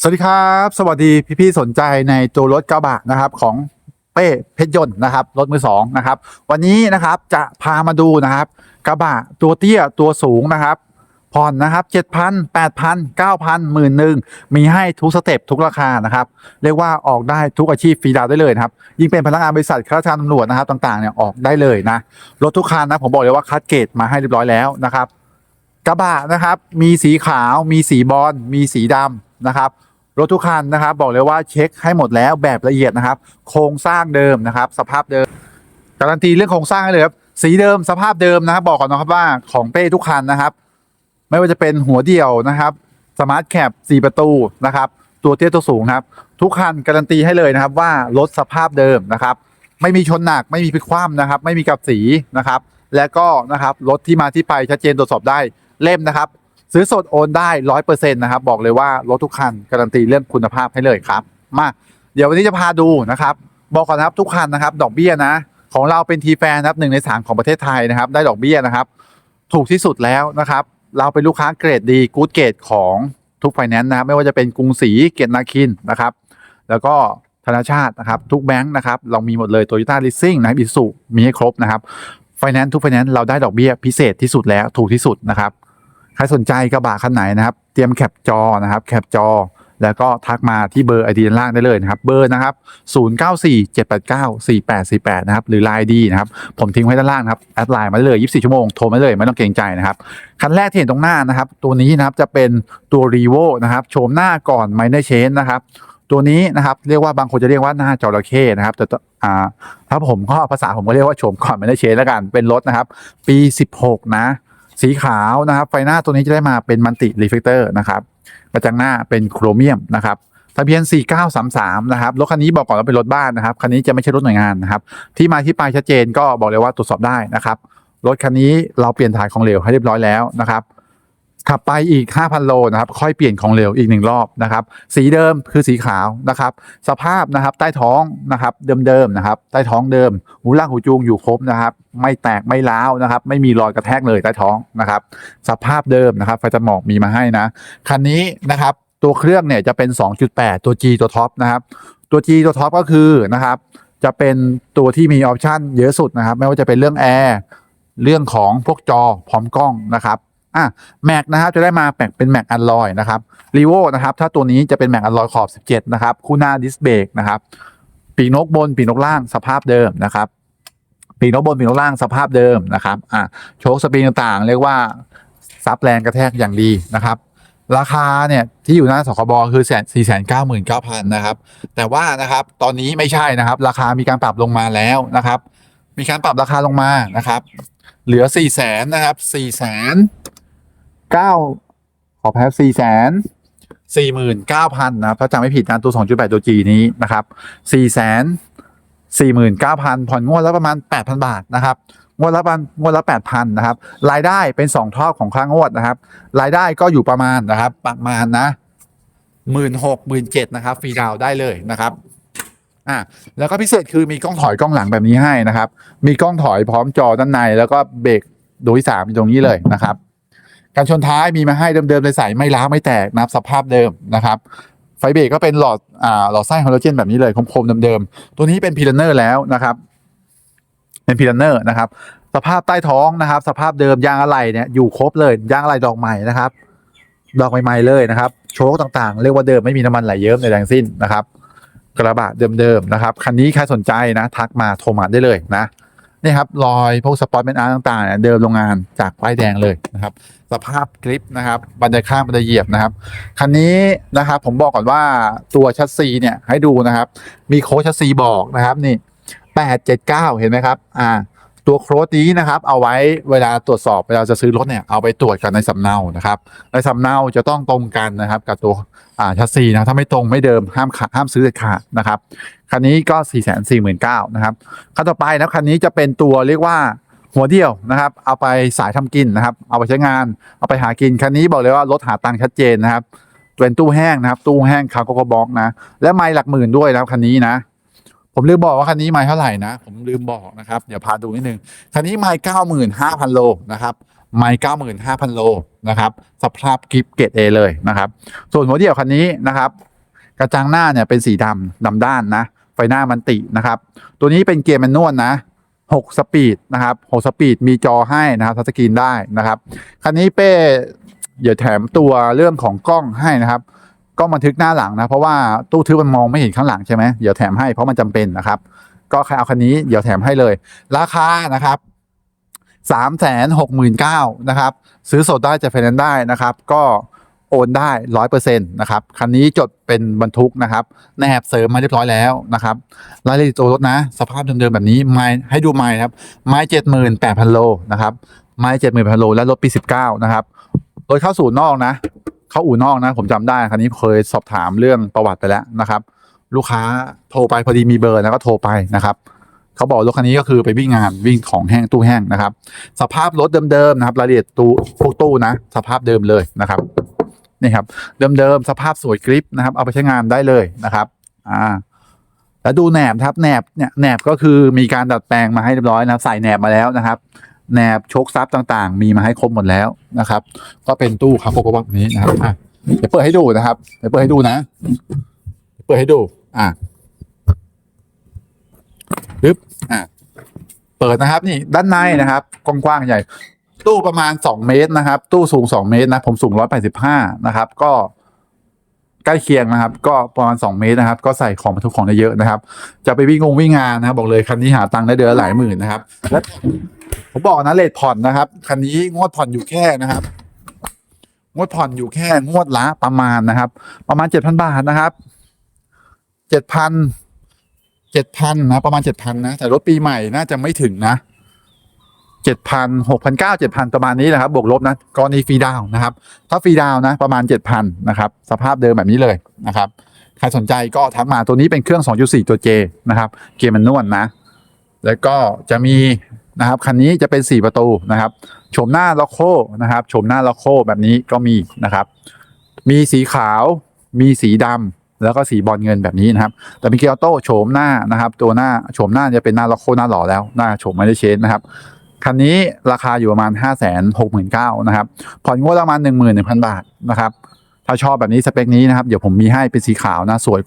สวัสดีครับ สวัสดีพี่ๆสนใจในตัวรถกระบะนะครับของเป้เพชรยนต์นะครับรถมือสองนะครับ วันนี้นะครับจะพามาดูนะครับ กระบะตัวเตี้ยตัวสูงนะครับผ่อนนะครับเจ็ดพันแปดพันเก้าพันหมื่นหนึ่งมีให้ทุกสเต็ปทุกราคานะครับ เรียกว่าออกได้ทุกอาชีพฟรีดาวได้เลยนะครับ ยิ่งเป็นพนักงานบริษัทข้าราชการตำรวจนะครับต่างๆเนี่ยออกได้เลยนะรถทุกคันนะผมบอกเลยว่าคัดเกรดมาให้เรียบร้อยแล้วนะครับ กระบะนะครับ มีสีขาว มีสีบอลมีสีดำนะครับ รถทุกคันนะครับ บอกเลยว่าเช็คให้หมดแล้วแบบละเอียดนะครับ โครงสร้างเดิมนะครับ สภาพเดิม การันตีเรื่องโครงสร้างให้เลยครับสีเดิมสภาพเดิมนะครับ บอกก่อนนะครับว่าของเป้ทุกคันนะครับ ไม่ว่าจะเป็นหัวเดี่ยวนะครับสมาร์ทแคป4ประตูนะครับ ตัวเตี้ยตัวสูงครับ ทุกคันการันตีให้เลยนะครับว่ารถสภาพเดิมนะครับ ไม่มีชนหนักไม่มีพลิกคว่ำนะครับ ไม่มีกับสีนะครับ และก็นะครับรถที่มาที่ไปชัดเจนตรวจสอบได้เล่มนะครับ ซื้อสดโอนได้ร้อยเปอร์เซ็นต์นะครับ บอกเลยว่ารถทุกคันการันตีเรื่องคุณภาพให้เลยครับ มา เดี๋ยววันนี้จะพาดูนะครับ บอกก่อนนะครับทุกคันนะครับ ดอกเบี้ยนะ ของเราเป็นทีแฟนนะครับหนึ่งในสามของประเทศไทยนะครับ ได้ดอกเบี้ยนะครับ ถูกที่สุดแล้วนะครับ เราเป็นลูกค้าเกรดดีกู๊ดเกรดของทุกไฟแนนซ์นะครับไม่ว่าจะเป็นกรุงศรีเกียรตินาคินนะครับ แล้วก็ธนาชาตินะครับทุกแบงค์นะครับเรามีหมดเลยโตโยต้าลิสซิ่งนะครับอิสุมีให้ครบนะครับไฟแนนซ์ทุกไฟแนนซ์เราได้ดอกเบี้ยพิเศษที่สุดแล้วถูกที่สุดนะครับ ใครสนใจกระบะคันไหนนะครับ เตรียมแคปจอนะครับ แคปจอ แล้วก็ทักมาที่เบอร์ไอดีด้านล่างได้เลยนะครับ เบอร์นะครับ 0947894848 นะครับ หรือ Line ดีนะครับ ผมทิ้งไว้ด้านล่างครับ แอดไลน์มาได้เลย 24 ชั่วโมง โทรมาเลย ไม่ต้องเกรงใจนะครับ คันแรกที่เห็นตรงหน้านะครับ ตัวนี้นะครับ จะเป็นตัว r ีโวนะครับ โฉมหน้าก่อนไมเนอร์เชนนะครับตัวนี้นะครับเรียกว่าบางคนจะเรียกว่าหน้าจระเข้นะครับ แต่อ่าถ้าผมก็ภาษาผมก็เรียกว่าโฉมก่อนไมเนเชนแล้วกันเป็นรถนะครับ ปี 16 นะ สีขาวนะครับ ไฟหน้าตัวนี้จะได้มาเป็นมันติรีเฟกเตอร์นะครับกระจังหน้าเป็นโครเมียมนะครับทะเบียน 4933 นะครับ รถคันนี้บอกก่อนว่าเป็นรถบ้านนะครับ คันนี้จะไม่ใช่รถหน่วยงานนะครับ ที่มาที่ไปชัดเจนก็บอกเลยว่าตรวจสอบได้นะครับ รถคันนี้เราเปลี่ยนถ่ายของเหลวให้เรียบร้อยแล้วนะครับ ขับไปอีก 5,000 โลนะครับค่อยเปลี่ยนของเหลวอีกหนึ่งรอบนะครับ สีเดิมคือสีขาวนะครับ สภาพนะครับใต้ท้องนะครับเดิมๆนะครับ ใต้ท้องเดิม หูล่างหูจูงอยู่ครบนะครับ ไม่แตกไม่ร้าวนะครับ ไม่มีรอยกระแทกเลยใต้ท้องนะครับ สภาพเดิมนะครับไฟจะหมอกมีมาให้นะคันนี้นะครับตัวเครื่องเนี่ยจะเป็น 2.8 ตัว G ตัวท็อปนะครับ ตัว G ตัวท็อปก็คือนะครับ จะเป็นตัวที่มีออปชันเยอะสุดนะครับ ไม่ว่าจะเป็นเรื่องแอร์เรื่องของพวกจอพร้อมกล้องนะครับ อะแม็กนะครับจะได้มาแปกเป็นแม็กอัลลอยนะครับรีโวนะครับถ้าตัวนี้จะเป็นแม็กอัลลอยขอบ 17 นะครับ คู่หน้าดิสเบรกนะครับปีกนกบนปีกนกล่างสภาพเดิมนะครับปีกนกบนปีกนกล่างสภาพเดิมนะครับอะโชคสปริงต่างๆ เรียกว่าซับแรงกระแทกอย่างดีนะครับราคาเนี่ยที่อยู่หน้าสคบคือแสนสี่แสนเก้าหมื่นเก้าพันนะครับ แต่ว่านะครับตอนนี้ไม่ใช่นะครับ ราคามีการปรับลงมาแล้วนะครับ มีการปรับราคาลงมานะครับ เหลือสี่แสนนะครับสี่แสน เก้าขอแพ้สี่แสนสี่หมื่นเก้าพันนะครับถ้าจำไม่ผิดนะตัวสองจุดแปดตัวจีนี้นะครับสี่แสนสี่หมื่นเก้าพันผ่อนงวดละประมาณแปดพันบาทนะครับงวดละประมาณงวดละแปดพันนะครับ รายได้เป็นสองทอบของค่างวดนะครับ รายได้ก็อยู่ประมาณนะครับ ประมาณนะหมื่นหกหมื่นเจ็ดนะครับฟรีดาวได้เลยนะครับอ่าแล้วก็พิเศษคือมีกล้องถอยกล้องหลังแบบนี้ให้นะครับ มีกล้องถอยพร้อมจอด้านใน แล้วก็เบรกโดยสามอยู่ตรงนี้เลยนะครับ การชนท้ายมีมาให้เดิมๆเลยใส่ไม่ล้าไม่แตกนะครับสภาพเดิมนะครับไฟเบรกก็เป็นหลอดอ่าหลอดไส้ไฮโดรเจนแบบนี้เลยคมๆเดิมๆตัวนี้เป็นพีลันเนอร์แล้วนะครับ เป็นพีลันเนอร์นะครับ สภาพใต้ท้องนะครับ สภาพเดิมยางอะไหล่เนี่ยอยู่ครบเลยยางอะไหล่ดอกใหม่นะครับดอกใหม่ๆเลยนะครับ โชคต่างๆ เรียกว่าเดิมไม่มีน้ำมันไหลเยิ้มในแดงสิ้นนะครับ กระบะเดิมๆนะครับคันนี้ใครสนใจนะ ทักมาโทรมาได้เลยนะ นี่ครับรอยพวกสปอตเมนอาร์ต่างๆเดิมโรงงานจากป้ายแดงเลยนะครับ สภาพกริปนะครับบันไดข้างบันไดเหยียบนะครับคันนี้นะครับผมบอกก่อนว่าตัวชัดซีเนี่ยให้ดูนะครับ มีโค้ชชัดซีบอกนะครับนี่แปดเจ็ดเก้าเห็นไหมครับ อ่า ตัวโค้ดนี้นะครับเอาไว้เวลาตรวจสอบเวลาจะซื้อรถเนี่ยเอาไปตรวจกันในสำเนานะครับในสำเนาจะต้องตรงกันนะครับกับตัวอ่าชัดซีนะถ้าไม่ตรงไม่เดิมห้ามขาห้ามซื้อเด็ดขาดนะครับคันนี้ก็ 449,000นะครับคันต่อไปนะคันนี้จะเป็นตัวเรียกว่าหัวเดียวนะครับ เอาไปสายทำกินนะครับ เอาไปใช้งาน เอาไปหากิน คันนี้บอกเลยว่ารถหาตังค์ชัดเจนนะครับเป็นตู้แห้งนะครับ ตู้แห้งคาร์โกโกบ็อกนะ และไม่หลักหมื่นด้วยนะครับคันนี้นะ ผมลืมบอกว่าคันนี้ไม่เท่าไหร่นะ ผมลืมบอกนะครับ เดี๋ยวพาดูนิดนึง คันนี้ไม่เก้าหมื่นห้าพันโลนะครับ ไม่เก้าหมื่นห้าพันโลนะครับ สภาพกิฟเกตเอเลยนะครับ ส่วนหัวเดี่ยวคันนี้นะครับ กระจังหน้าเนี่ยเป็นสีดำดำด้านนะ ไฟหน้ามันตินะครับ ตัวนี้เป็นเกียร์แมนนวลนะ6สปีดนะครับ6สปีดมีจอให้นะครับทัชสกรีนได้นะครับ คันนี้เป้เดี๋ยวแถมตัวเรื่องของกล้องให้นะครับ กล้องบันทึกหน้าหลังนะเพราะว่าตู้ทึบมันมองไม่เห็นข้างหลังใช่ไหมเดี๋ยวแถมให้เพราะมันจำเป็นนะครับ ก็ใครเอาคันนี้เดี๋ยวแถมให้เลย ราคานะครับสามแสนหกหมื่นเก้านะครับ ซื้อสดได้จะไฟแนนซ์ได้นะครับ ก็โอนได้ร้อยเปอร์เซ็นต์นะครับ คันนี้จดเป็นบรรทุกนะครับแนบเสริมมาเรียบร้อยแล้วนะครับรายละเอียดตัวรถนะ สภาพเดิมๆแบบนี้ไม้ให้ดูไม้ครับ ไม้เจ็ดหมื่นแปดพันโลนะครับ ไม้เจ็ดหมื่นพันโลและรถปีสิบเก้านะครับ รถเข้าสู่นอกนะ เข้าอู่นอกนะผมจำได้คันนี้เคยสอบถามเรื่องประวัติไปแล้วนะครับ ลูกค้าโทรไปพอดีมีเบอร์แล้วก็โทรไปนะครับเขาบอกรถคันนี้ก็คือไปวิ่งงานวิ่งของแห้งตู้แห้งนะครับ สภาพรถเดิมๆนะครับรายละเอียดตู้พวกตู้นะ สภาพเดิมเลยนะครับนี่ครับเดิมๆสภาพสวยกริปนะครับ เอาไปใช้งานได้เลยนะครับอ่าแล้วดูแหนบครับแหนบเนี่ยแหนบก็คือมีการดัดแปลงมาให้เรียบร้อยนะใส่แหนบมาแล้วนะครับ แหนบโชคซับต่างๆ มีมาให้ครบหมดแล้วนะครับ ก็เป็นตู้คาโคกแบบนี้นะครับอะเดี๋ยวเปิดให้ดูนะครับเดี๋ยวเปิดให้ดูนะเปิดให้ดู อะปึ๊บอะเปิดนะครับ นี่ด้านในนะครับกว้างๆใหญ่ ตู้ประมาณสองเมตรนะครับ ตู้สูงสองเมตรนะผมสูงร้อยแปดสิบห้านะครับ ก็ใกล้เคียงนะครับ ก็ประมาณ 2 เมตรนะครับ ก็ใส่ของบรรทุกของได้เยอะนะครับ จะไปวิ่งงงวิ่งงานนะครับ บอกเลยคันนี้หาตังค์ได้เดือนหลายหมื่นนะครับและ ผมบอกนะเลทผ่อนนะครับ คันนี้งวดผ่อนอยู่แค่นะครับ งวดผ่อนอยู่แค่งวดละประมาณนะครับ ประมาณเจ็ดพันบาทนะครับเจ็ดพันเจ็ดพันนะประมาณเจ็ดพันนะแต่รถปีใหม่น่าจะไม่ถึงนะเจ็ดพันหกพันเก้าเจ็ดพันประมาณนี้แหละครับ บวกลบนะกรณีฟรีดาวนะครับ ถ้าฟรีดาวนะ ประมาณ7,000นนะครับ สภาพเดิมแบบนี้เลยนะครับ ใครสนใจก็ทักมาตัวนี้เป็นเครื่อง 2.4 ตัว J นะครับ เกียร์มันนวลนะแล้วก็จะมี นะครับคันนี้จะเป็น 4 ประตูนะครับโฉมหน้าล็อกโคนะครับโฉมหน้าล็อกโคแบบนี้ก็มีนะครับ มีสีขาว มีสีดำแล้วก็สีบอลเงินแบบนี้นะครับ แต่มีเกียร์อโต้โฉมหน้านะครับ ตัวหน้าโฉมหน้าจะเป็นหน้าล็อกโคหน้าหล่อแล้วหน้าโฉมไม่ได้เชนนะครับคันนี้ราคาอยู่ประมาณ 5 6 9 0 0 0นะครับ ผ่อนงวดประมาณ 11,000 บาทนะครับ ถ้าชอบแบบนี้สเปคนี้นะครับ เดี๋ยวผมมีให้เป็นสีขาวนะสวย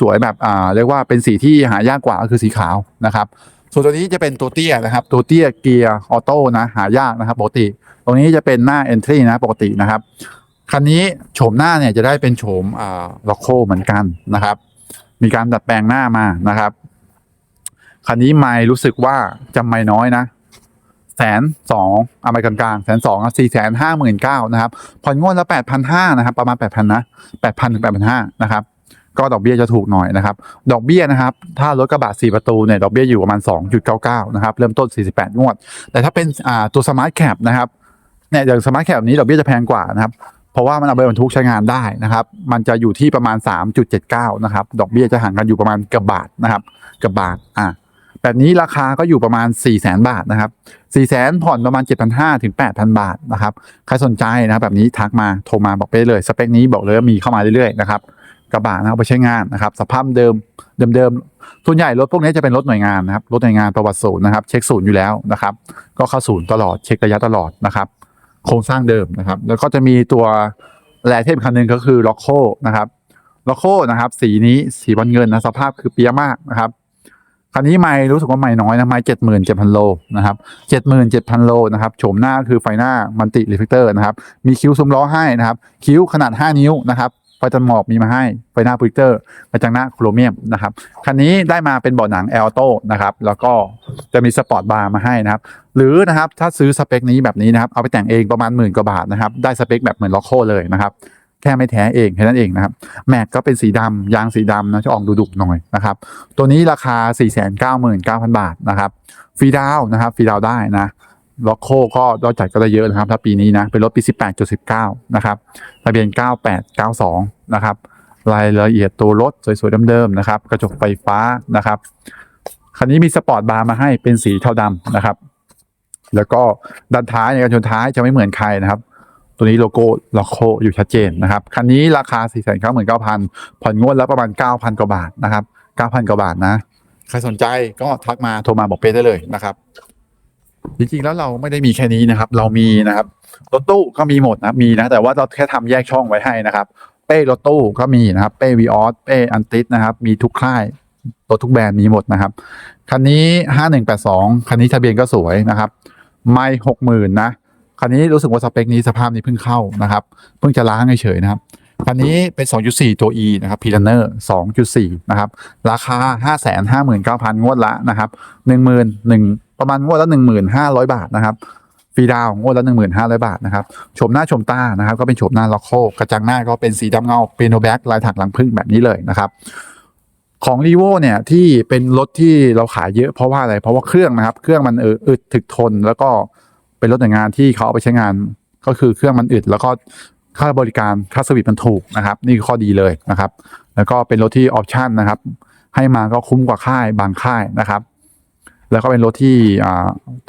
สวยๆแบบอ่าเรียกว่าเป็นสีที่หายากกว่าก็คือสีขาวนะครับ ส่วนตัวนี้จะเป็นตัวเตี้ยนะครับ ตัวเตี้ยเกียร์ออโต้นะหายากนะครับปกติ ตรงนี้จะเป็นหน้า entry นะปกตินะครับคันนี้โฉมหน้าเนี่ยจะได้เป็นโฉมอ่าล็อกโคเหมือนกันนะครับ มีการดัดแปลงหน้ามานะครับคันนี้ไม่รู้สึกว่าจำไม่น้อยนะแสนสองเอาไปกลางๆแสนสองสี่แสนห้าหมื่นเก้านะครับผ่อนงวดละแปดพันห้านะครับ ประมาณแปดพันนะแปดพันถึงแปดพันห้านะครับ ก็ดอกเบี้ยจะถูกหน่อยนะครับ ดอกเบี้ยนะครับ ถ้ารถกระบะสี่ประตูเนี่ยดอกเบี้ยอยู่ประมาณสองจุดเก้าเก้านะครับ เริ่มต้นสี่สิบแปดงวด แต่ถ้าเป็นตัวสมาร์ทแคปนะครับเนี่ยอย่างสมาร์ทแคปนี้ดอกเบี้ยจะแพงกว่านะครับ เพราะว่ามันเอาไปบรรทุกใช้งานได้นะครับ มันจะอยู่ที่ประมาณ 3.79 นะครับ ดอกเบี้ยจะห่างกันอยู่ประมาณเกับบาทนะครับเกับบาทอะแบบนี้ราคาก็อยู่ประมาณ 4 0 0 0 0 0บาทนะครับ4 0 0 0 0 0ผ่อนประมาณ 7,500ถึง8,000 บาทนะครับ ใครสนใจนะครับแบบนี้ทักมาโทรมาบอกไปเลย สเปคนี้บอกเลยว่ามีเข้ามาเรื่อยๆนะครับ กระบะนะเอาไปใช้งานนะครับ สภาพเดิมเดิมๆส่วนใหญ่รถพวกนี้จะเป็นรถหน่วยงานนะครับรถหน่วยงานประวัติศูนย์นะครับ เช็คศูนย์อยู่แล้วนะครับ ก็เข้าศูนย์ตลอดเช็คระยะตลอดนะครับ โครงสร้างเดิมนะครับ แล้วก็จะมีตัวแรเทพคันหนึ่งก็คือล็อกโคนะครับล็อกโคนะครับ สีนี้สีบอลเงินนะสภาพคือเปียมากนะครับคันนี้ไม่รู้สึกว่าไม่น้อยนะไม่เจ็ดหมื่นเจ็ดพันโลนะครับเจ็ดหมื่นเจ็ดพันโลนะครับโฉมหน้าคือไฟหน้ามันติรีเฟกเตอร์นะครับ มีคิ้วซุ้มล้อให้นะครับ คิ้วขนาด5นิ้วนะครับ ไฟตันหมอกมีมาให้ไฟหน้าโปรเจคเตอร์กระจังหน้าโครเมียมนะครับคันนี้ได้มาเป็นเบาะหนังแอลโต้นะครับแล้วก็จะมีสปอร์ตบาร์มาให้นะครับหรือนะครับถ้าซื้อสเปคนี้แบบนี้นะครับเอาไปแต่งเองประมาณหมื่นกว่าบาทนะครับได้สเปคแบบเหมือนล็อกโคเลยนะครับแค่ไม่แท้เองแค่นั้นเองนะครับแม็กก็เป็นสีดำยางสีดำนะจะออกดุหน่อยนะครับตัวนี้ราคา 4 9 9 0 0 0 บาทนะครับฟรีดาวนะครับฟรีดาวได้นะ ล็อกโคก็ยอดจัดก็ได้เยอะนะครับ ถ้าปีนี้นะ เป็นรถปี 18.19 นะครับทะเบียน 9892 นะครับ รายละเอียดตัวรถสวยๆเดิมๆนะครับ กระจกไฟฟ้านะครับ คันนี้มีสปอร์ตบาร์มาให้เป็นสีเทาดำนะครับ แล้วก็ด้านท้ายในการชนท้ายจะไม่เหมือนใครนะครับ ตัวนี้โลโก้ล็อกโคอยู่ชัดเจนนะครับ คันนี้ราคา 4 9 9 0 0 0ผ่อนงวดแล้วประมาณ 9,000 กว่าบาทนะครับ 9,000 กว่าบาทนะ ใครสนใจก็ทักมาโทรมาบอกเป้ได้เลยนะครับ จริงๆแล้วเราไม่ได้มีแค่นี้นะครับ เรามีนะครับรถตู้ก็มีหมดนะมีนะแต่ว่าเราแค่ทำแยกช่องไว้ให้นะครับ เป้รถตู้ก็มีนะครับ เป้วีออสเป้อันติสนะครับ มีทุกค่ายรถทุกแบรนด์มีหมดนะครับ คันนี้ห้าหนึ่งแปดสองคันนี้ทะเบียนก็สวยนะครับ ไม่หกหมื่นนะคันนี้รู้สึกว่าสเปคนี้สภาพนี้เพิ่งเข้านะครับ เพิ่งจะล้างเฉยๆนะครับคันนี้เป็น 2.4 ตัว E นะครับพีลันเนอร์2.4 นะครับ ราคา 559,000 งวดละนะครับ 11,000 ประมาณงวดละ1,500บาทนะครับฟรีดาวน์งวดละ1,500บาทนะครับชมหน้าชมตานะครับ ก็เป็นชมหน้าล็อกโคกระจังหน้าก็เป็นสีดำเงาเปียโนแบ็กลายถักหลังพึ่งแบบนี้เลยนะครับของรีโวเนี่ยที่เป็นรถที่เราขายเยอะเพราะว่าอะไรเพราะว่าเครื่องนะครับ เครื่องมันอออึดถึกทน แล้วก็เป็นรถหน่วยงานที่เขาเอาไปใช้งาน ก็คือเครื่องมันอึดแล้วก็ค่าบริการค่าสวิตมันถูกนะครับ นี่คือข้อดีเลยนะครับ แล้วก็เป็นรถที่ออปชั่นนะครับ ให้มาก็คุ้มกว่าค่ายบางค่ายนะครับ แล้วก็เป็นรถที่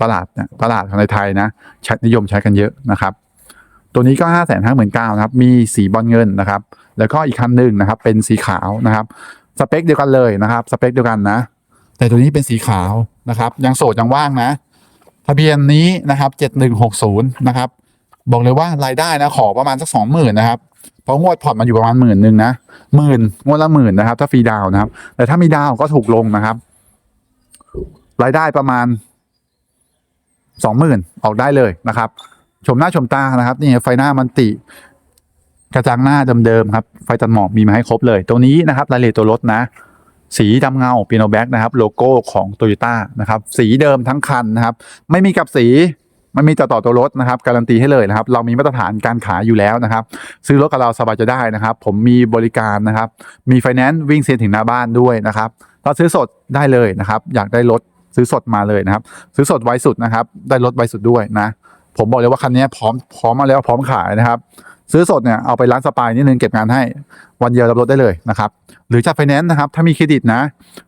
ตลาดตลาดของในไทยนะใช้นิยมใช้กันเยอะนะครับ ตัวนี้ก็ห้าแสนห้าหมื่นเก้านะครับ มีสีบอลเงินนะครับ แล้วก็อีกคันหนึ่งนะครับ เป็นสีขาวนะครับ สเปคเดียวกันเลยนะครับ สเปคเดียวกันนะ แต่ตัวนี้เป็นสีขาวนะครับ ยังโสดยังว่างนะ ทะเบียนนี้นะครับเจ็ดหนึ่งหกศูนย์นะครับ บอกเลยว่ารายได้นะขอประมาณสักสองหมื่นนะครับเพราะงวดผ่อนมาอยู่ประมาณหมื่นหนึ่งนะหมื่นงวดละหมื่นนะครับ ถ้าฟรีดาวนะครับ แต่ถ้ามีดาวก็ถูกลงนะครับ รายได้ประมาณสองหมื่นออกได้เลยนะครับ ชมหน้าชมตานะครับ นี่ไฟหน้ามันติ กระจังหน้าเดิมๆครับ ไฟตัดหมอกมีมาให้ครบเลย ตรงนี้นะครับรายละเอียดตัวรถนะ สีดำเงาปีโนแบ็กนะครับโลโก้ของโตโยต้านะครับ สีเดิมทั้งคันนะครับ ไม่มีกับสีไม่มีต่อต่อตัวรถนะครับ การันตีให้เลยนะครับ เรามีมาตรฐานการขายอยู่แล้วนะครับ ซื้อรถกับเราสบายใจได้นะครับ ผมมีบริการนะครับ มีไฟแนนซ์วิ่งเซ็นถึงหน้าบ้านด้วยนะครับเราซื้อสดได้เลยนะครับ อยากได้รถ ซื้อสดมาเลยนะครับ ซื้อสดไวสุดนะครับ ได้รถไวสุดด้วยนะ ผมบอกเลยว่าคันนี้พร้อมพร้อมมาแล้วพร้อมขายนะครับ ซื้อสดเนี่ยเอาไปร้านสปายนิดนึงเก็บงานให้วันเดียวรับรถได้เลยนะครับ หรือจัดไฟแนนซ์นะครับ ถ้ามีเครดิตนะ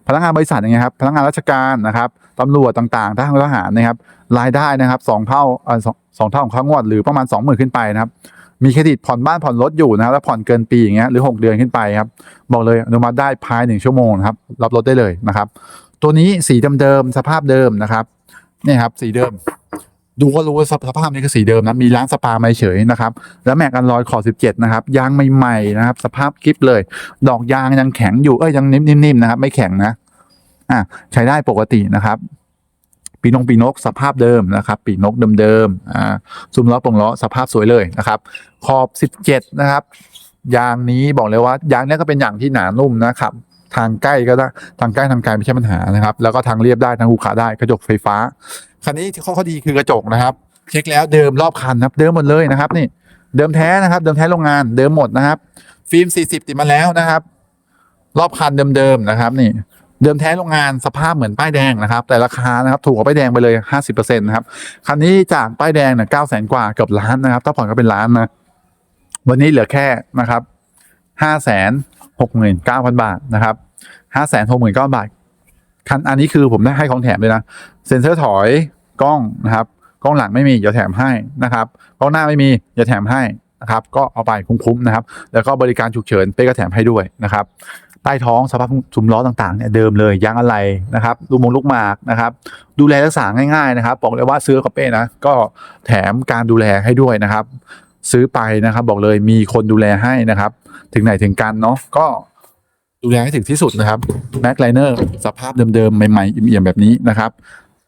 พนักงานบริษัทอย่างเงี้ยครับพนักงานราชการนะครับตำรวจต่างๆทหารทหารนะครับรายได้นะครับสองเท่าเออสองสองเท่าของค่างวดหรือประมาณสองหมื่นขึ้นไปนะครับมีเครดิตผ่อนบ้านผ่อนรถอยู่นะครับแล้วผ่อนเกินปีอย่างเงี้ยหรือหกเดือนขึ้นไปครับบอกเลยอนุมัติได้ภายหนึ่งชั่วโมงนะครับรับรถได้เลยนะครับ ตัวนี้สีเดิมๆสภาพเดิมนะครับนี่ครับสีเดิม ดูก็รู้ว่าสภาพนี้คือสีเดิมนะมีร้านสปาไม่เฉยนะครับ แล้วแม็กอันลอยขอ17 นะครับ ยางใหม่ๆนะครับ สภาพกริฟเลย ดอกยางยังแข็งอยู่เอ้ยยังนิ่มๆนะครับ ไม่แข็งนะอะใช้ได้ปกตินะครับปีนงปีนกสภาพเดิมนะครับ ปีนกเดิมๆอ่าซุ้มล้อปงล้อสภาพสวยเลยนะครับ ขอบ 17 นะครับยางนี้บอกเลยว่ายางนี้ก็เป็นอย่างที่หนานุ่มนะครับ ทางใกล้ก็ได้ทางใกล้ทางไกลไม่ใช่ปัญหานะครับ แล้วก็ทางเรียบได้ทางหูขาได้กระจกไฟฟ้า คันนี้ที่ข้อดีคือกระจกนะครับ เช็คแล้วเดิมรอบคันนะครับ เดิมหมดเลยนะครับ นี่เดิมแท้นะครับ เดิมแท้โรงงานเดิมหมดนะครับ ฟิล์ม 40 ติดมาแล้วนะครับ รอบคันเดิมๆนะครับ นี่เดิมแท้โรงงานสภาพเหมือนป้ายแดงนะครับ แต่ราคานะครับถูกกว่าป้ายแดงไปเลย 50%นะครับคันนี้จากป้ายแดงเนี่ย9 0 0 0 0กว่าเกือบล้านนะครับ ถ้าผ่อนก็เป็นล้านนะ วันนี้เหลือแค่นะครับห้าแสน หกหมื่นเก้าพันบาทนะครับห้าแสนหกหมื่นเก้าบาท คันอันนี้คือผมได้ให้ของแถมเลยนะ เซ็นเซอร์ถอยกล้องนะครับ กล้องหลังไม่มีอย่าแถมให้นะครับ กล้องหน้าไม่มีอย่าแถมให้นะครับ ก็เอาไปคุ้มๆนะครับ แล้วก็บริการฉุกเฉินเป้ก็แถมให้ด้วยนะครับใต้ท้องสภาพซุ้มล้อต่างๆเนี่ยเดิมเลยยางอะไรนะครับลูกมงลูกหมากนะครับ ดูแลรักษาง่ายๆนะครับบอกเลยว่าซื้อกับเป้นะก็แถมการดูแลให้ด้วยนะครับ ซื้อไปนะครับ บอกเลยมีคนดูแลให้นะครับ ถึงไหนถึงกันเนาะก็ดูแลให้ถึงที่สุดนะครับแม็กไลเนอร์สภาพเดิมๆ ใหม่ๆเอี่ยมแบบนี้นะครับ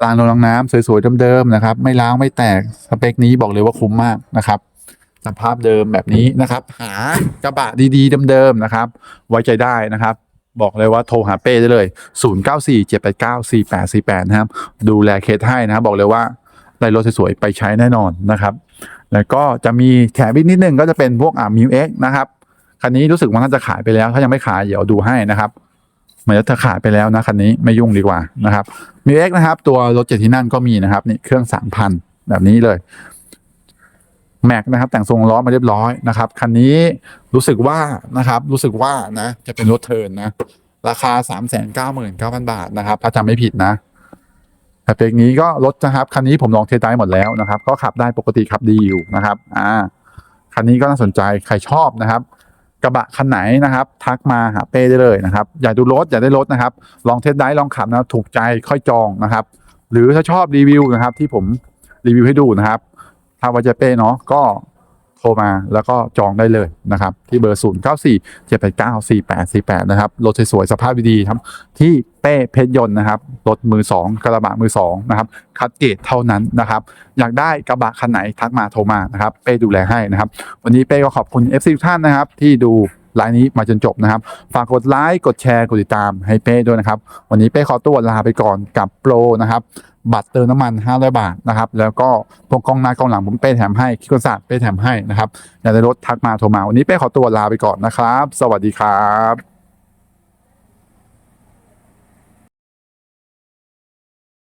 รางรองน้ำสวยๆเดิมๆนะครับ ไม่ล้างไม่แตกสเปคนี้บอกเลยว่าคุ้มมากนะครับ สภาพเดิมแบบนี้นะครับ หากระบะดีๆเดิมๆนะครับ ไว้ใจได้นะครับ บอกเลยว่าโทรหาเป้ได้เลย 0 9 4 7 8 9 4 8 4 8 นะครับ ดูแลเคสให้นะครับ บอกเลยว่าได้รถสวยๆไปใช้แน่นอนนะครับ แล้วก็จะมีแถมอีกนิดนึงก็จะเป็นพวกอ่ามิวเอ็กนะครับ คันนี้รู้สึกว่าน่าจะขายไปแล้ว ถ้ายังไม่ขายเดี๋ยวดูให้นะครับเหมือนจะขายไปแล้วนะคันนี้ไม่ยุ่งดีกว่านะครับมิวเอ็กนะครับ ตัวรถเจ็ดที่นั่งก็มีนะครับนี่เครื่องสามพันแบบนี้เลยแม็กนะครับ แต่งทรงล้อมาเรียบร้อยนะครับคันนี้รู้สึกว่านะครับ รู้สึกว่านะ จะเป็นรถเทิร์นนะ ราคาสามแสนเก้าหมื่นเก้าพันบาทนะครับ ถ้าจำไม่ผิดนะแต่เพลงนี้ก็รถนะครับคันนี้ผมลองเทสได้หมดแล้วนะครับ ก็ขับได้ปกติขับดีอยู่นะครับ อ่าคันนี้ก็น่าสนใจใครชอบนะครับ กระบะคันไหนนะครับ ทักมาหาเป้ได้เลยนะครับ อยากดูรถอยากได้รถนะครับ ลองเทสได้ลองขับนะถูกใจค่อยจองนะครับ หรือถ้าชอบรีวิวนะครับที่ผมรีวิวให้ดูนะครับถ้าว่าจะเป้เนาะก็ ครมาแล้วก็จองได้เลยนะครับ ที่เบอร์ 0 9 4 7 8 9 4 8 4 8 นะครับ รถสวยๆสภาพดีๆครับ ที่เป้เพชรยนต์นะครับ รถมือ 2 กระบะมือ 2 นะครับ คัดเกรดเท่านั้นนะครับ อยากได้กระบะคันไหนทักมาโทรมานะครับ เป้ดูแลให้นะครับ วันนี้เป้ก็ขอบคุณ FC ทุกท่านนะครับ ที่ดูไลน์นี้มาจนจบนะครับ ฝากกดไลค์กดแชร์กดติดตามให้เป้ด้วยนะครับ วันนี้เป้ขอตัวลาไปก่อนกับโปรนะครับ บัตรเติมน้ำมัน 500 บาทนะครับ แล้วก็พวกกล้องหน้ากล้องหลังผมเป้แถมให้คิโกศาสตร์เป้แถมให้นะครับอยากได้รถทักมาโทรมาวันนี้เป้ขอตัวลาไปก่อนนะครับ สวัสดีครับ